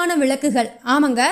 முக்கியமான விளக்குகள். ஆமாங்க.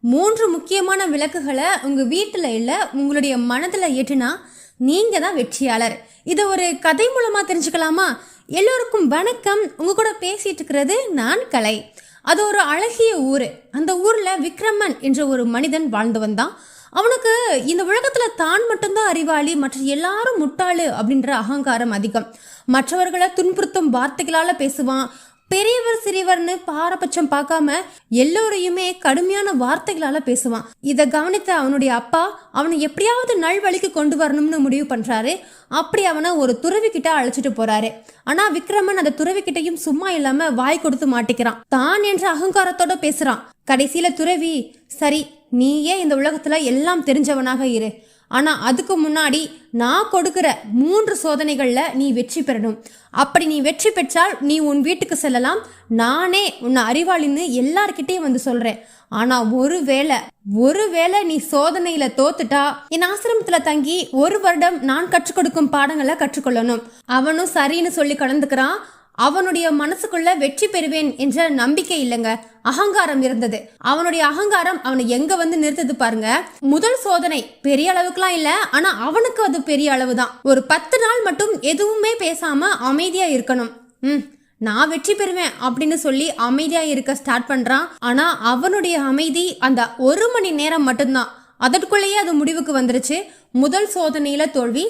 மூன்று முக்கியமான விளக்குகளை உங்க வீட்டில் இல்லை உங்களுடைய மனதில் ஏற்றினா நீங்க தான் வெற்றியாளர். இதை ஒரு கதை மூலமா தெரிஞ்சுக்கலாமா? எல்லோருக்கும் வணக்கம். உங்க கூட பேசிட்டு இருக்கிறது நான் கலை. அது ஒரு அழகிய ஊர். அந்த ஊர்ல விக்ரமன் என்ற ஒரு மனிதன் வாழ்ந்து வந்தான். அவனுக்கு இந்த உலகத்துல தான் மட்டும்தான் அறிவாளி மற்ற எல்லாரும் முட்டாளு அப்படின்ற அகங்காரம் அதிகம். மற்றவர்களை துன்புறுத்தும் வார்த்தைகளால் பேசுவான். பெரியவர் சிறியவர்னு பாரபட்சம் பார்க்காம எல்லோரையுமே கடுமையான வார்த்தைகளால பேசுவான். இதை கவனித்த அவனுடைய அப்பா அவனை எப்படியாவது நல்வழிக்கு கொண்டு வரணும்னு முடிவு பண்றாரு. அப்படி அவனை ஒரு துறவி கிட்ட அழைச்சிட்டு போறாரு. ஆனா விக்ரமன் அந்த துறவி கிட்டையும் சும்மா இல்லாம வாய் கொடுத்து மாட்டிக்கிறான். தான் என்ற அகங்காரத்தோட பேசுறான். கடைசியில துறவி சரி நீயே இந்த உலகத்துல எல்லாம் தெரிஞ்சவனாக இரு. ஆனால் அதுக்கு முன்னாடி நான் கொடுக்கிற மூன்று சோதனைகளில் நீ வெற்றி பெறணும். அப்படி நீ வெற்றி பெற்றால் நீ உன் வீட்டுக்கு செல்லலாம். நானே உன்னை அறிவாளின்னு எல்லார்கிட்டையும் வந்து சொல்கிறேன் ஆனால் ஒருவேளை ஒருவேளை நீ சோதனையில் தோத்துட்டா என் ஆசிரமத்தில் தங்கி ஒரு வருடம் நான் கற்றுக் கொடுக்கும் பாடங்களை கற்றுக்கொள்ளணும் அவனும் சரின்னு சொல்லி கலந்துக்கிறான். அவனுடைய மனசுக்குள்ள வெற்றி பெறுவேன் என்ற நம்பிக்கை இல்லைங்க. அகங்காரம் இருந்தது. அவனுடைய அகங்காரம் அவனை எங்க வந்து நிறுத்தது பாருங்க. முதல் சோதனை பெரிய அளவுக்குலாம் இல்ல ஆனா அவனுக்கு அது பெரிய அளவு தான் ஒரு பத்து நாள் மட்டும் எதுவுமே பேசாம அமைதியா இருக்கணும். ம் நான் வெற்றி பெறுவேன் அப்படின்னு சொல்லி அமைதியா இருக்க ஸ்டார்ட் பண்றான். ஆனா அவனுடைய அமைதி அந்த ஒரு மணி நேரம் மட்டும்தான். அதற்குள்ளேயே அது முடிவுக்கு வந்துருச்சு. முதல் சோதனையில தோல்வி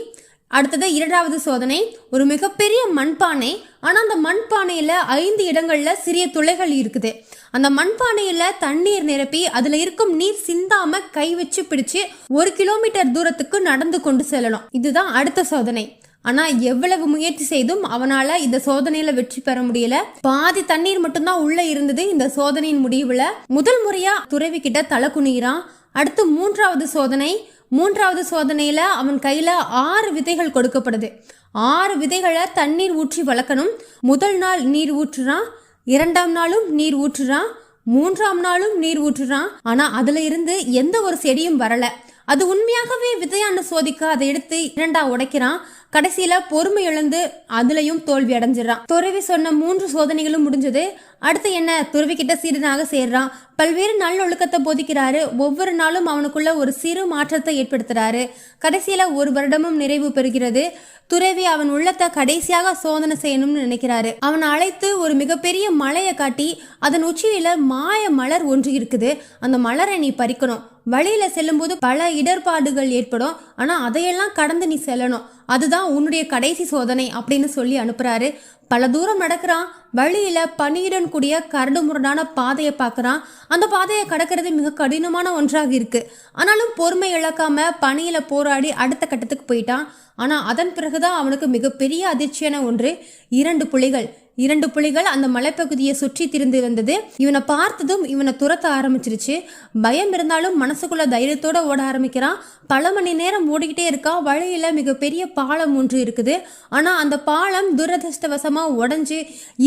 அடுத்தது இரண்டாவது சோதனை ஒரு மிகப்பெரிய மண்பானை ஆனால் அந்த மண்பானையில் ஐந்து இடங்களில் சிறிய துளைகள் இருக்குது. அந்த மண்பானையில் தண்ணீர் நிரப்பி அதில் இருக்கும் நீர் சிந்தாம கை வச்சு பிடிச்சு ஒரு கிலோமீட்டர் தூரத்துக்கு நடந்து கொண்டு செல்லணும். இதுதான் அடுத்த சோதனை. ஆனால் எவ்வளவு முயற்சி செய்தும் அவனால் இந்த சோதனையில் வெற்றி பெற முடியல. பாதி தண்ணீர் மட்டும்தான் உள்ளே இருந்தது இந்த சோதனையின் முடிவில். முதல் முறையாக துறவி கிட்ட தலை குனிகிறான். அடுத்து மூன்றாவது சோதனை மூன்றாவது சோதனையில் அவன் கையில் ஆறு விதைகள் கொடுக்கப்படுது. ஆறு விதைகளை தண்ணீர் ஊற்றி வளர்க்கணும். முதல் நாள் நீர் ஊற்றுறான். இரண்டாம் நாளும் நீர் ஊற்றுறான். மூன்றாம் நாளும் நீர் ஊற்றுறான். ஆனால் அதில் இருந்து எந்த ஒரு செடியும் வரலை. அது உண்மையாகவே விஜயான்னு சோதிக்க அதை எடுத்து இரண்டா உடைக்கிறான். கடைசியில பொறுமை இழந்து அதுலயும் தோல்வி அடைஞ்சிடறான். துறவி சொன்ன மூன்று சோதனைகளும் முடிஞ்சது. அடுத்து என்ன? துறவி கிட்ட சீடனாக சேர்றான். பல்வேறு நல்லொழுக்கத்தை போதிக்கிறாரு. ஒவ்வொரு நாளும் அவனுக்குள்ள ஒரு சிறு மாற்றத்தை ஏற்படுத்துறாரு. கடைசியில ஒரு வருடமும் நிறைவு பெறுகிறது. துறவி அவன் உள்ளத்தை கடைசியாக சோதனை செய்யணும்னு நினைக்கிறாரு. அவனை அழைத்து ஒரு மிகப்பெரிய மலையை காட்டி அதன் உச்சியில மாய மலர் ஒன்று இருக்குது. அந்த மலரை நீ பறிக்கணும். வழியில் செல்லும்போது பல இடர்பாடுகள் ஏற்படும். ஆனால் அதையெல்லாம் கடந்து நீ செல்லணும். அதுதான் உன்னுடைய கடைசி சோதனை அப்படின்னு சொல்லி அனுப்புறாரு. பல தூரம் நடக்கிறான். வழியில பனியுடன் கூடிய கரடு முரடான பாதையை பார்க்கறான். அந்த பாதையை கடக்கிறது மிக கடினமான ஒன்றாக இருக்கு. ஆனாலும் பொறுமை இழக்காம பனியில போராடி அடுத்த கட்டத்துக்கு போயிட்டான். ஆனா அதன் பிறகுதான் அவனுக்கு மிகப்பெரிய அதிர்ச்சியான ஒன்று இரண்டு புலிகள். இரண்டு புலிகள் அந்த மலைப்பகுதியை சுற்றி திரிந்து வந்தது இவனை பார்த்ததும் இவனை துரத்த ஆரம்பிச்சிருச்சு. பயம் இருந்தாலும் மனசுக்குள்ள தைரியத்தோட ஓட ஆரம்பிக்கிறான். பல மணி நேரம் ஓடிக்கிட்டே இருக்கான். வழியில மிகப்பெரிய பாலம் ஒன்று இருக்குது. ஆனால் அந்த பாலம் துரதிருஷ்டவசமாக உடஞ்சி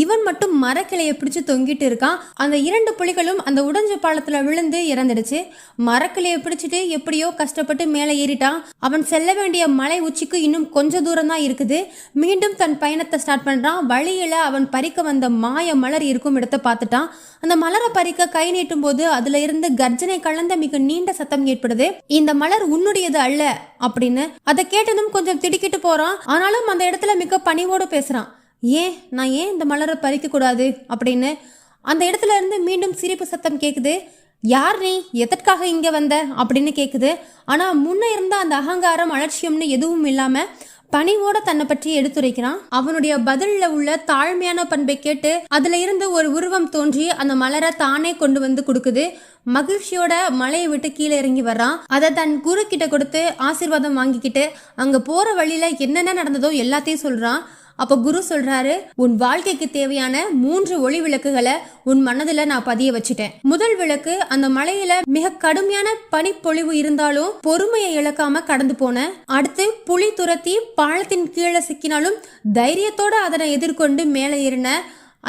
இவன் மட்டும் மரக்கிளையை பிடிச்சி தொங்கிட்டு இருக்கான். அந்த இரண்டு புலிகளும் அந்த உடைஞ்ச பாலத்தில் விழுந்து இறந்துடுச்சு. மரக்கிளையை பிடிச்சிட்டு எப்படியோ கஷ்டப்பட்டு மேலே ஏறிட்டான். அவன் செல்ல வேண்டிய மலை உச்சிக்கு இன்னும் கொஞ்ச தூரம் தான் இருக்குது. மீண்டும் தன் பயணத்தை ஸ்டார்ட் பண்ணுறான் வழியில் அவன் பறிக்க வந்த மாய மலர் இருக்கும் இடத்தை பார்த்துட்டான். அந்த மலரை பறிக்க கை நீட்டும் போது அதுல இருந்து கர்ஜனை கலந்த மிக நீண்ட சத்தம் ஏற்படுது. இந்த மலர் உன்னுடையது அல்ல அப்படின்னு அதை கேட்டதும் கொஞ்சம் திடுக்கிட்டு போறான். ஆனாலும் அந்த இடத்துல மிக பணிவோடு பேசுறான். ஏன்? நான் ஏன் இந்த மலரை பறிக்க கூடாது அப்படின்னு. அந்த இடத்துல இருந்து மீண்டும் சிரிப்பு சத்தம் கேக்குது. யார் நீ? எதற்காக இங்க வந்த? அப்படின்னு கேக்குது. ஆனா முன்ன இருந்த அந்த அகங்காரம் அலட்சியம்னு எதுவும் இல்லாம பணிவோட தன்னை பற்றி எடுத்துரைக்கிறான். அவனுடைய பதில்ல உள்ள தாழ்மையான பண்பை கேட்டு அதுல இருந்து ஒரு உருவம் தோன்றி அந்த மலரை தானே கொண்டு வந்து கொடுக்குது. மகிழ்ச்சியோட மலையை விட்டு கீழே இறங்கி வர்றான். அதை தன் குரு கிட்ட கொடுத்து ஆசீர்வாதம் வாங்கிக்கிட்டு அங்க போற வழியில என்னென்ன நடந்ததோ எல்லாத்தையும் சொல்றான். அப்போ குரு சொல்றாரு உன் வாழ்க்கைக்கு தேவையான மூன்று ஒளி விளக்குகளை உன் மனதுல நான் பதிய வச்சுட்டேன். முதல் விளக்கு அந்த மலையில மிக கடுமையான பனிப்பொழிவு இருந்தாலும் பொறுமையை இழக்காம கடந்து போன. அடுத்து புலி துரத்தி பாலத்தின் கீழே சிக்கினாலும் தைரியத்தோட அதனை எதிர்கொண்டு மேலே ஏறின.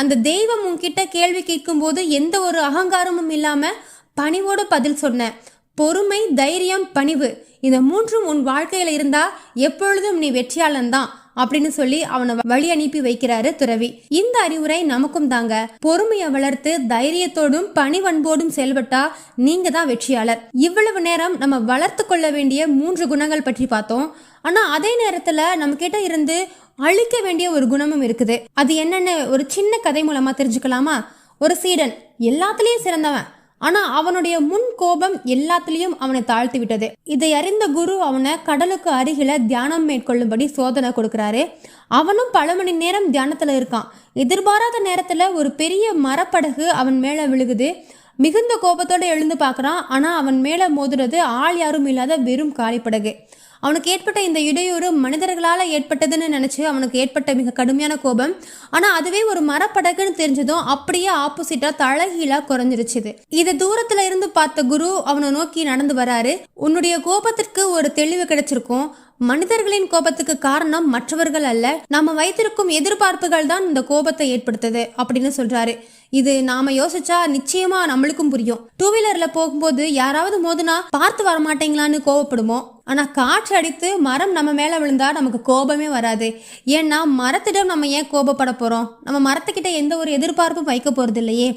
அந்த தெய்வம் உன்கிட்ட கேள்வி கேட்கும் போது எந்த ஒரு அகங்காரமும் இல்லாம பணிவோடு பதில் சொன்ன. பொறுமை தைரியம் பணிவு இந்த மூன்றும் உன் வாழ்க்கையில இருந்தா எப்பொழுதும் நீ வெற்றியாளன் தான் அப்படின்னு சொல்லி அவனை வழி அனுப்பி வைக்கிறாரு துறவி. இந்த அறிவுரை நமக்கும் தாங்க. பொறுமையை வளர்த்து தைரியத்தோடும் பணிவன்போடும் செயல்பட்டா நீங்க தான் வெற்றியாளர். இவ்வளவு நேரம் நம்ம வளர்த்து கொள்ள வேண்டிய மூன்று குணங்கள் பற்றி பார்த்தோம். ஆனா அதே நேரத்துல நம்ம கிட்ட இருந்து அழிக்க வேண்டிய ஒரு குணமும் இருக்குது. அது என்னென்ன ஒரு சின்ன கதை மூலமா தெரிஞ்சுக்கலாமா? ஒரு சீடன். எல்லாத்துலேயும் சிறந்தவன். ஆனா அவனுடைய முன் கோபம் எல்லாத்திலையும் அவனை தாழ்த்தி விட்டது. இதை அறிந்த குரு அவனை கடலுக்கு அருகில தியானம் மேற்கொள்ளும்படி சோதனை கொடுக்குறாரு. அவனும் பல மணி நேரம் தியானத்துல இருக்கான். எதிர்பாராத நேரத்துல ஒரு பெரிய மரப்படகு அவன் மேல விழுகுது. மிகுந்த கோபத்தோட எழுந்து பார்க்கறான். ஆனா அவன் மேல மோதுறது ஆள் யாரும் இல்லாத வெறும் காலிப்படகு. அவனுக்கு ஏற்பட்ட இந்த இடையூறு மனிதர்களால் ஏற்பட்டதுன்னு நினச்சி அவனுக்கு ஏற்பட்ட மிக கடுமையான கோபம். ஆனால் அதுவே ஒரு மரப்படகுன்னு தெரிஞ்சதும் அப்படியே ஆப்போசிட்டாக தழகீழாக குறைஞ்சிருச்சுது. இதை தூரத்தில் இருந்து பார்த்த குரு அவனை நோக்கி நடந்து வராரு. உன்னுடைய கோபத்திற்கு ஒரு தெளிவு கிடைச்சிருக்கும். மனிதர்களின் கோபத்துக்கு காரணம் மற்றவர்கள் அல்ல. நாம வைத்திருக்கும் எதிர்பார்ப்புகள் தான் இந்த கோபத்தை ஏற்படுத்துது அப்படின்னு சொல்றாரு. இது நாம யோசிச்சா நிச்சயமா நம்மளுக்கும் புரியும். டூ வீலர்ல போகும்போது யாராவது மோதுனா பார்த்து வர மாட்டீங்களான்னு கோவப்படுவோம் ஆனால் காற்று அடித்து மரம் நம்ம மேலே விழுந்தால் நமக்கு கோபமே வராது. ஏன்னா மரத்திடம் நம்ம ஏன் கோபப்பட போகிறோம் நம்ம மரத்துக்கிட்ட எந்த ஒரு எதிர்பார்ப்பும் வைக்க போகிறது இல்லையே.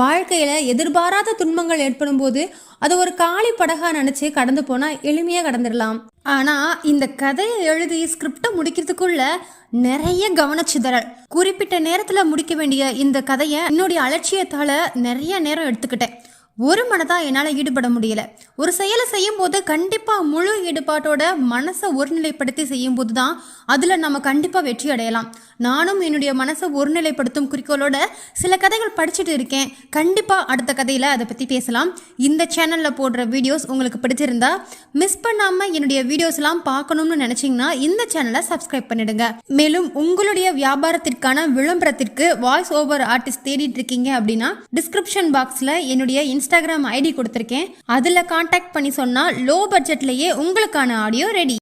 வாழ்க்கையில் எதிர்பாராத துன்பங்கள் ஏற்படும் போது அது ஒரு காலி படகா நினச்சி கடந்து போனால் எளிமையாக கடந்துடலாம். ஆனால் இந்த கதையை எழுதி ஸ்கிரிப்டை முடிக்கிறதுக்குள்ள நிறைய கவனச்சிதறல். குறிப்பிட்ட நேரத்தில் முடிக்க வேண்டிய இந்த கதையை என்னுடைய அலட்சியத்தால் நிறைய நேரம் எடுத்துக்கிட்டேன். ஒரு மனதாக என்னால் ஈடுபட முடியல. ஒரு செயலை செய்யும்போது கண்டிப்பாக முழு ஈடுபாட்டோட மனசை ஒருநிலைப்படுத்தி செய்யும்போது தான் அதில் நம்ம கண்டிப்பாக வெற்றி அடையலாம். நானும் என்னுடைய மனசை ஒருநிலைப்படுத்தும் குறிக்கோளோட சில கதைகள் படிச்சுட்டு இருக்கேன். கண்டிப்பாக அடுத்த கதையில் அதை பற்றி பேசலாம். இந்த சேனலில் போடுற வீடியோஸ் உங்களுக்கு பிடிச்சிருந்தா மிஸ் பண்ணாமல் என்னுடைய வீடியோஸ்லாம் பார்க்கணும்னு நினச்சிங்கன்னா இந்த சேனலை சப்ஸ்கிரைப் பண்ணிடுங்க. மேலும் உங்களுடைய வியாபாரத்திற்கான விளம்பரத்திற்கு வாய்ஸ் ஓவர் ஆர்டிஸ்ட் தேடிட்டு இருக்கீங்க அப்படின்னா டிஸ்கிரிப்ஷன் பாக்ஸில் என்னுடைய இன்ஸ்டாகிராம் ஐடி கொடுத்துருக்கேன். அதில் காண்டாக்ட் பண்ணி சொன்னால் லோ பட்ஜெட்லேயே உங்களுக்கான ஆடியோ ரெடி